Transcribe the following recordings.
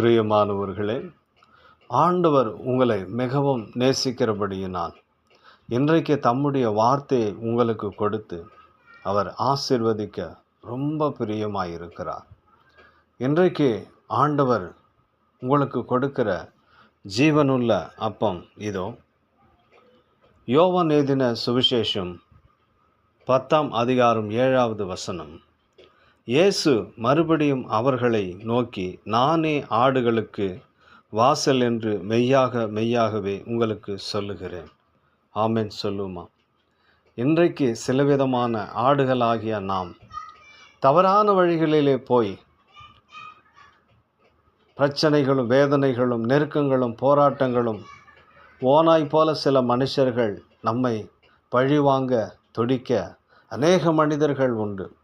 பிரியமானவர்களே ஆண்டவர் உங்களை மிகவும் நேசிக்கிறபடியினால் இன்றைக்கு தம்முடைய வார்த்தையை உங்களுக்கு கொடுத்து அவர் ஆசிர்வதிக்க ரொம்ப பிரியமாயிருக்கிறார். இன்றைக்கு ஆண்டவர் உங்களுக்கு கொடுக்கிற ஜீவனுள்ள அப்பம் இதோ. யோவன் எழுதின சுவிசேஷம் பத்தாம் அதிகாரம் ஏழாவது வசனம். இயேசு மறுபடியும் அவர்களை நோக்கி நானே ஆடுகளுக்கு வாசல் என்று மெய்யாக மெய்யாகவே உங்களுக்கு சொல்லுகிறேன். ஆமென் சொல்லுமா. இன்றைக்கு சிலவிதமான ஆடுகளாகிய நாம் தவறான வழிகளிலே போய் பிரச்சனைகளும் வேதனைகளும் நெருக்கங்களும் போராட்டங்களும் ஓனாய் போல சில மனுஷர்கள் நம்மை பழிவாங்க துடிக்க அநேக மனிதர்கள் உண்டு.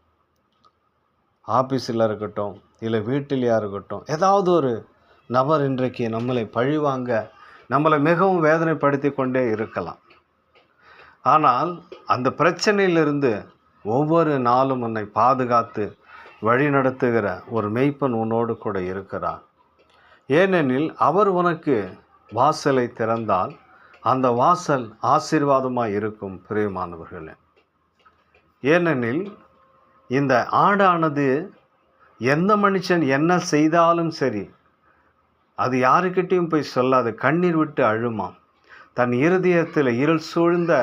ஆஃபீஸில் இருக்கட்டும் இல்லை வீட்டிலையா இருக்கட்டும் ஏதாவது ஒரு நபர் இன்றைக்கு நம்மளை பழிவாங்க நம்மளை மிகவும் வேதனைப்படுத்தி கொண்டே இருக்கலாம். ஆனால் அந்த பிரச்சனையிலிருந்து ஒவ்வொரு நாளும் உன்னை பாதுகாத்து வழிநடத்துகிற ஒரு மெய்ப்பன் உன்னோடு கூட இருக்கிறார் ஏனெனில் அவர் உனக்கு வாசலை திறந்தால் அந்த வாசல் ஆசீர்வாதமாக இருக்கும் பிரியமானவர்களே. ஏனெனில் இந்த ஆடானது எந்த மனுஷன் என்ன செய்தாலும் சரி அது யாருக்கிட்டேயும் போய் சொல்லாது கண்ணீர் விட்டு அழுமாம். தன் இருதயத்தில் இருள் சூழ்ந்த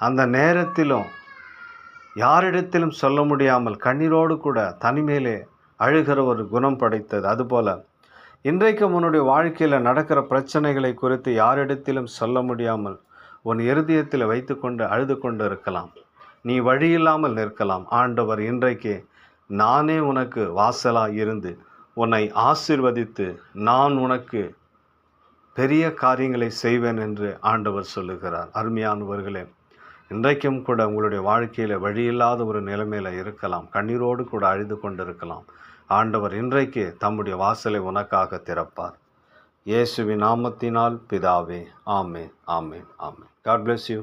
அந்த நேரத்திலும் யாரிடத்திலும் சொல்ல முடியாமல் கண்ணீரோடு கூட தனிமேலே அழுகிற ஒரு குணம் படைத்தது. அதுபோல் இன்றைக்கு உன்னுடைய வாழ்க்கையில் நடக்கிற பிரச்சனைகளை குறித்து யாரிடத்திலும் சொல்ல முடியாமல் உன் இருதயத்தில் வைத்துக்கொண்டு அழுது கொண்டு இருக்கலாம். நீ வழியில்லாமல் நிற்கலாம். ஆண்டவர் இன்றைக்கு நானே உனக்கு வாசலாக இருந்து உன்னை ஆசிர்வதித்து நான் உனக்கு பெரிய காரியங்களை செய்வேன் என்று ஆண்டவர் சொல்லுகிறார். அருமையானவர்களே இன்றைக்கும் கூட உங்களுடைய வாழ்க்கையில் வழியில்லாத ஒரு நிலைமையில் இருக்கலாம். கண்ணீரோடு கூட அழுது கொண்டிருக்கலாம். ஆண்டவர் இன்றைக்கு தம்முடைய வாசலை உனக்காக திறப்பார். இயேசுவின் நாமத்தினால் பிதாவே ஆமே ஆமே ஆமே காட் பிளெஸ் யூ